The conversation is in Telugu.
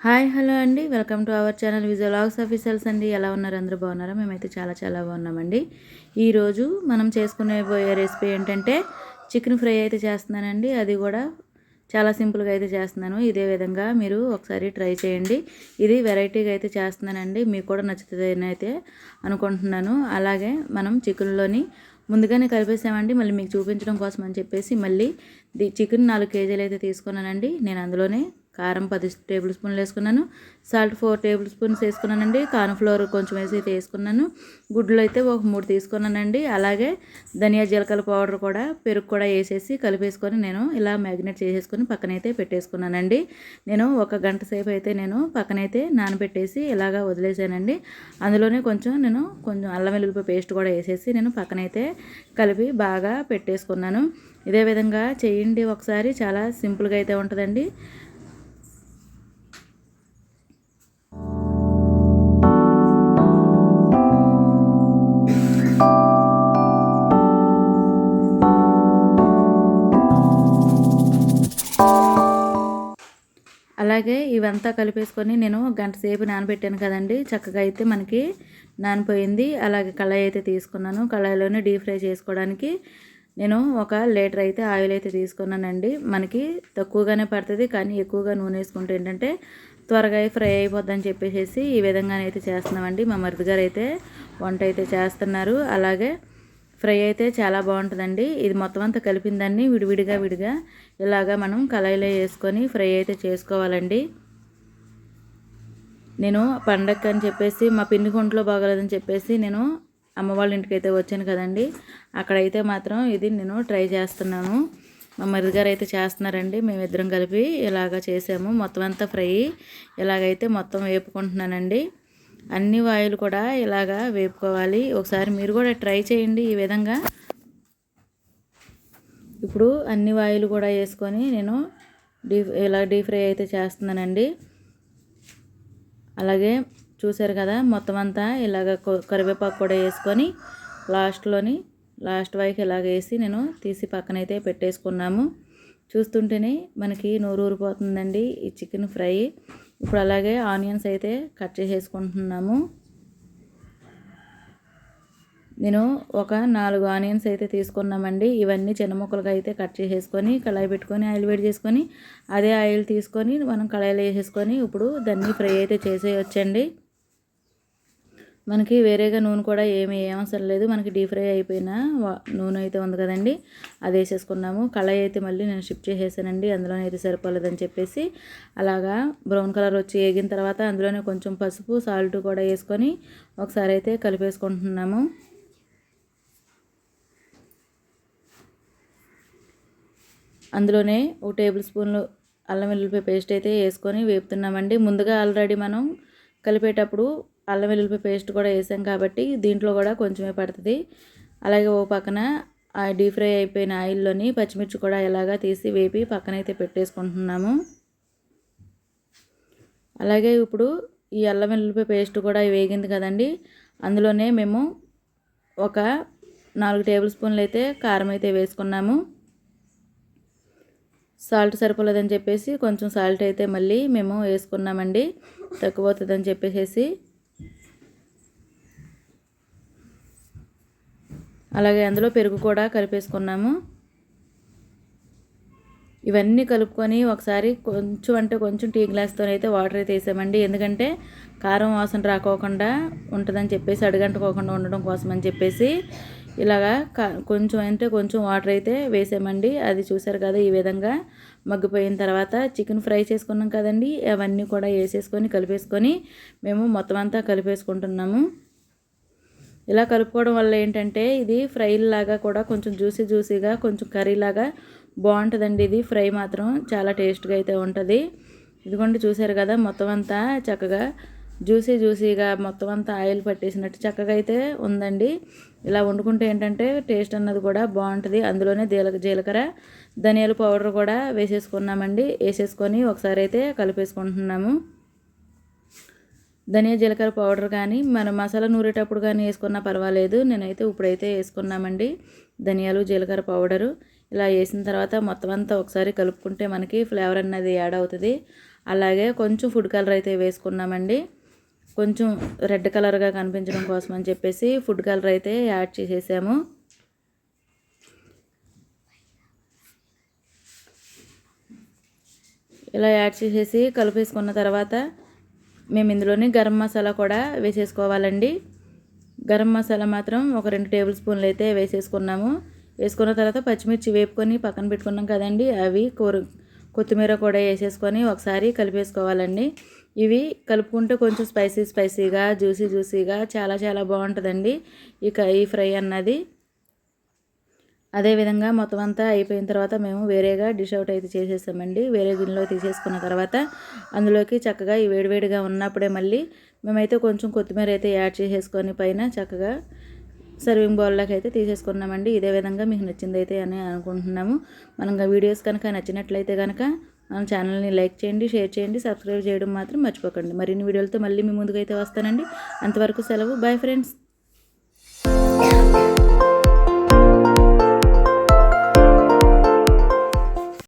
హాయ్ హలో అండి. Welcome to our channel visual logs officers అండి. ఎలా ఉన్నారు అందరూ? బాగున్నారా? మేమైతే చాలా చాలా బాగున్నామండి. ఈరోజు మనం చేసుకునే పోయే రెసిపీ ఏంటంటే చికెన్ ఫ్రై అయితే చేస్తున్నానండి. అది కూడా చాలా సింపుల్గా అయితే చేస్తున్నాను. ఇదే విధంగా మీరు ఒకసారి ట్రై చేయండి. ఇది వెరైటీగా అయితే చేస్తున్నానండి. మీకు కూడా నచ్చుతుందని అయితే అనుకుంటున్నాను. అలాగే మనం చికెన్లోని ముందుగానే కలిపేసామండి. మళ్ళీ మీకు చూపించడం కోసం అని చెప్పేసి మళ్ళీ చికెన్ నాలుగు కేజీలు అయితే తీసుకున్నానండి. నేను అందులోనే కారం పది టేబుల్ స్పూన్లు వేసుకున్నాను. సాల్ట్ ఫోర్ టేబుల్ స్పూన్స్ వేసుకున్నానండి. కార్న్ఫ్లోర్ కొంచెం వేసి అయితే వేసుకున్నాను. గుడ్లు అయితే ఒక మూడు తీసుకున్నానండి. అలాగే ధనియా జీలకర్ర పౌడర్ కూడా పెరుగు కూడా వేసేసి కలిపేసుకొని నేను ఇలా మ్యాగ్నేట్ చేసేసుకొని పక్కనైతే పెట్టేసుకున్నానండి. నేను ఒక గంట సేపు అయితే నేను పక్కనైతే నానబెట్టేసి ఇలాగా వదిలేసానండి. అందులోనే కొంచెం నేను కొంచెం అల్లం వెల్లుల్లిపాయ పేస్ట్ కూడా వేసేసి నేను పక్కనైతే కలిపి బాగా పెట్టేసుకున్నాను. ఇదే విధంగా చేయండి ఒకసారి. చాలా సింపుల్గా అయితే ఉంటుందండి. అలాగే ఇవంతా కలిపేసుకొని నేను గంట సేపు నానబెట్టాను కదండి. చక్కగా అయితే మనకి నానిపోయింది. అలాగే కళాయి అయితే తీసుకున్నాను. కళాయిలోనే డీప్ ఫ్రై చేసుకోవడానికి నేను ఒక లీటర్ అయితే ఆయిల్ అయితే తీసుకున్నానండి. మనకి తక్కువగానే పడుతుంది కానీ ఎక్కువగా నూనె వేసుకుంటే ఏంటంటే త్వరగా ఫ్రై అయిపోద్దని చెప్పేసి ఈ విధంగానైతే చేస్తున్నామండి. మా మరిది గారు అయితే వంట అయితే చేస్తున్నారు. అలాగే ఫ్రై అయితే చాలా బాగుంటుందండి. ఇది మొత్తం అంతా కలిపిందాన్ని విడివిడిగా విడిగా ఇలాగా మనం కళాయిలో వేసుకొని ఫ్రై అయితే చేసుకోవాలండి. నేను పండగ అని చెప్పేసి మా పిండి గుంట్లో బాగలేదని చెప్పేసి నేను అమ్మ వాళ్ళ ఇంటికి అయితే వచ్చాను కదండి. అక్కడైతే మాత్రం ఇది నేను ట్రై చేస్తున్నాను. మా మరిదిగారు అయితే చేస్తున్నారండి. మేమిద్దరం కలిపి ఇలాగ చేసాము. మొత్తం అంతా ఫ్రై ఇలాగైతే మొత్తం వేపుకుంటున్నానండి. అన్ని వాయులు కూడా ఇలాగా వేపుకోవాలి. ఒకసారి మీరు కూడా ట్రై చేయండి ఈ విధంగా. ఇప్పుడు అన్ని వాయులు కూడా వేసుకొని నేను డీ ఇలా డీప్ ఫ్రై అయితే చేస్తున్నానండి. అలాగే చూసారు కదా మొత్తం అంతా ఇలాగ కరివేపాకు కూడా వేసుకొని లాస్ట్లోని లాస్ట్ వైపు ఇలాగ వేసి నేను తీసి పక్కనైతే పెట్టేసుకున్నాము. చూస్తుంటేనే మనకి నోరు ఊరిపోతుందండి ఈ చికెన్ ఫ్రై. ఇప్పుడు అలాగే ఆనియన్స్ అయితే కట్ చేసేసుకుంటున్నాము. నేను ఒక నాలుగు ఆనియన్స్ అయితే తీసుకున్నామండి. ఇవన్నీ చిన్న ముక్కలుగా అయితే కట్ చేసేసుకొని కళాయి పెట్టుకొని ఆయిల్ వేడి చేసుకొని అదే ఆయిల్ తీసుకొని మనం కళాయిలో వేసేసుకొని ఇప్పుడు దాన్ని ఫ్రై అయితే చేసేయొచ్చండి. మనకి వేరేగా నూనె కూడా ఏమి అవసరం లేదు. మనకి డీప్ ఫ్రై అయిపోయిన నూనె అయితే ఉంది కదండి. అది వేసేసుకున్నాము. కళాయి అయితే మళ్ళీ నేను షిఫ్ట్ చేసేసానండి. అందులోనే అయితే సరిపోలేదని చెప్పేసి అలాగా బ్రౌన్ కలర్ వచ్చి వేగిన తర్వాత అందులోనే కొంచెం పసుపు సాల్ట్ కూడా వేసుకొని ఒకసారి అయితే కలిపేసుకుంటున్నాము. అందులోనే ఒక టేబుల్ స్పూన్లు అల్లం వెల్లుల్లిపాయ పేస్ట్ అయితే వేసుకొని వేపుతున్నామండి. ముందుగా ఆల్రెడీ మనం కలిపేటప్పుడు అల్లం వెల్లుల్లి పేస్ట్ కూడా వేసాం కాబట్టి దీంట్లో కూడా కొంచెమే పడుతుంది. అలాగే ఓ పక్కన ఆ డీప్ ఫ్రై అయిపోయిన ఆయిల్లోని పచ్చిమిర్చి కూడా ఎలాగా తీసి వేపి పక్కనైతే పెట్టేసుకుంటున్నాము. అలాగే ఇప్పుడు ఈ అల్లం వెల్లుల్లి పేస్ట్ కూడా వేగింది కదండి. అందులోనే మేము ఒక నాలుగు టేబుల్ స్పూన్లు అయితే కారం అయితే వేసుకున్నాము. సాల్ట్ సరిపోలేదని చెప్పేసి కొంచెం సాల్ట్ అయితే మళ్ళీ మేము వేసుకున్నామండి. తక్కువ అవుతుందని చెప్పేసి అలాగే అందులో పెరుగు కూడా కలిపేసుకున్నాము. ఇవన్నీ కలుపుకొని ఒకసారి కొంచెం అంటే కొంచెం టీ గ్లాస్తో అయితే వాటర్ అయితే వేసామండి. ఎందుకంటే కారం వాసన రాకోకుండా ఉంటుందని చెప్పేసి అడుగంటుకోకుండా ఉండడం కోసం అని చెప్పేసి ఇలాగా కొంచెం అంటే కొంచెం వాటర్ అయితే వేసామండి. అది చూసారు కదా ఈ విధంగా మగ్గిపోయిన తర్వాత చికెన్ ఫ్రై చేసుకున్నాం కదండి. అవన్నీ కూడా వేసేసుకొని కలిపేసుకొని మేము మొత్తం అంతా కలిపేసుకుంటున్నాము. ఇలా కలుపుకోవడం వల్ల ఏంటంటే ఇది ఫ్రై లాగా కూడా కొంచెం జ్యూసీ జ్యూసీగా కొంచెం కర్రీ లాగా బాగుంటుందండి ఇది. ఫ్రై మాత్రం చాలా టేస్ట్గా అయితే ఉంటుంది. ఇదిగోండి చూసారు కదా మొత్తం అంతా చక్కగా జ్యూసీ జ్యూసీగా మొత్తం అంతా ఆయిల్ పట్టేసినట్టు చక్కగా అయితే ఉందండి. ఇలా వండుకుంటే ఏంటంటే టేస్ట్ అన్నది కూడా బాగుంటుంది. అందులోనే జీలక జీలకర్ర ధనియాల పౌడర్ కూడా వేసేసుకున్నామండి. వేసేసుకొని ఒకసారి అయితే కలిపేసుకుంటున్నాము. ధనియా జీలకర్ర పౌడర్ కానీ మనం మసాలా నూరేటప్పుడు కానీ వేసుకున్నా పర్వాలేదు. నేనైతే ఇప్పుడైతే వేసుకున్నామండి. ధనియాలు జీలకర్ర పౌడరు. ఇలా వేసిన తర్వాత మొత్తం అంతా ఒకసారి కలుపుకుంటే మనకి ఫ్లేవర్ అన్నది యాడ్ అవుతుంది. అలాగే కొంచెం ఫుడ్ కలర్ అయితే వేసుకున్నామండి. కొంచెం రెడ్ కలర్గా కనిపించడం కోసం అని చెప్పేసి ఫుడ్ కలర్ అయితే యాడ్ చేసేసాము. ఇలా యాడ్ చేసేసి కలిపేసుకున్న తర్వాత మేము ఇందులోని గరం మసాలా కూడా వేసేసుకోవాలండి. గరం మసాలా మాత్రం ఒక రెండు టేబుల్ స్పూన్లు అయితే వేసేసుకున్నాము. వేసుకున్న తర్వాత పచ్చిమిర్చి వేపుకొని పక్కన పెట్టుకున్నాం కదండి. అవి కూర కొత్తిమీర కూడా వేసేసుకొని ఒకసారి కలిపేసుకోవాలండి. ఇవి కలుపుకుంటే కొంచెం స్పైసీ స్పైసీగా జ్యూసీ జ్యూసీగా చాలా చాలా బాగుంటుందండి. ఇక ఈ ఫ్రై అన్నది. అదేవిధంగా మొత్తం అంతా అయిపోయిన తర్వాత మేము వేరేగా డిష్ అవుట్ అయితే చేసేసామండి వేరే గిన్నెలో తీసేసుకున్న తర్వాత అందులోకి చక్కగా ఈ వేడివేడిగా ఉన్నప్పుడే మళ్ళీ మేమైతే కొంచెం కొత్తిమీర అయితే యాడ్ చేసేసుకొని పైన చక్కగా సర్వింగ్ బౌల్లోకి అయితే తీసేసుకున్నామండి. ఇదే విధంగా మీకు నచ్చింది అయితే అని అనుకుంటున్నాము. మనం వీడియోస్ కనుక నచ్చినట్లయితే కనుక మన ఛానల్ని లైక్ చేయండి షేర్ చేయండి సబ్స్క్రైబ్ చేయడం మాత్రం మర్చిపోకండి. మరిన్ని వీడియోలతో మళ్ళీ మీ ముందుకైతే వస్తానండి. అంతవరకు సెలవు. Bye friends.